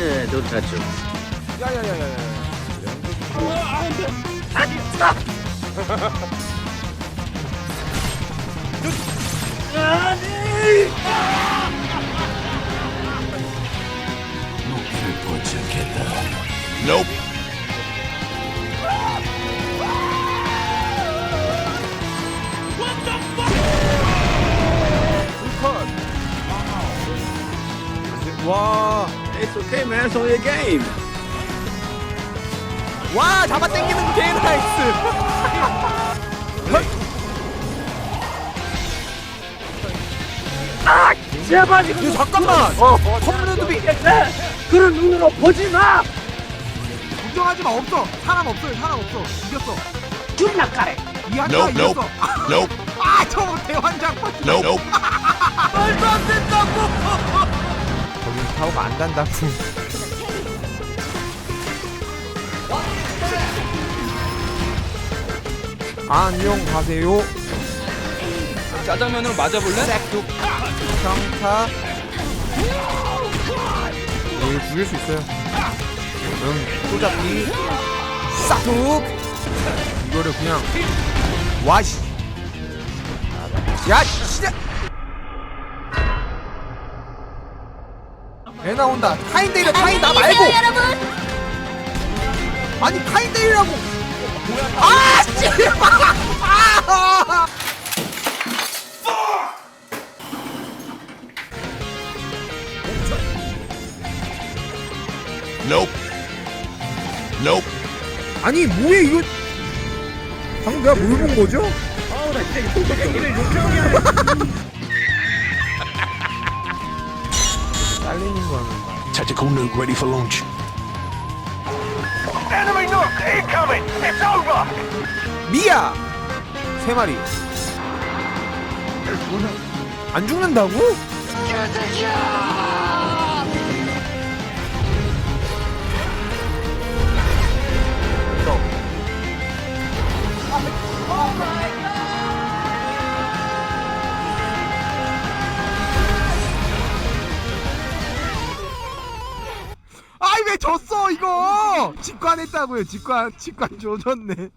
Yeah, don't touch him. 야야야야야. Nope. 컷. 와. It's okay, man. It's only a game. 와 잡아 당기는 거개 나이스. 아, 제발 이거 이거 잠깐만. 어, 컴퓨터비 그런 눈으로 보지 마. 걱정하지 마 없어. 사람 없어요. 사람 없어. 이겼어. 존나 까래. 이한타 Nope, 이겼어. nope, nope, 아 저거 대환장. nope. 말도 안 된다고. 사고가 안 간다고. 안녕하세요. 짜장면으로 맞아볼래? 싹둑 평타. 예, 죽일 수 있어요. 응, 소잡기. 싹둑. 이거를 그냥 와씨. 야, 진짜. 애 나온다. 카인 때려, 카인 나 말고. 아니 카인 때리라고. 아, 씨발. 아! Nope. Nope. 아니 뭐해 이거? 방금 내가 뭘 본 거죠? 딸리는 Tactical nuke ready for launch. 미야 세 마리 안 죽는다고? 아이 왜 졌어 이거? 직관했다고요. 직관 직관 조졌네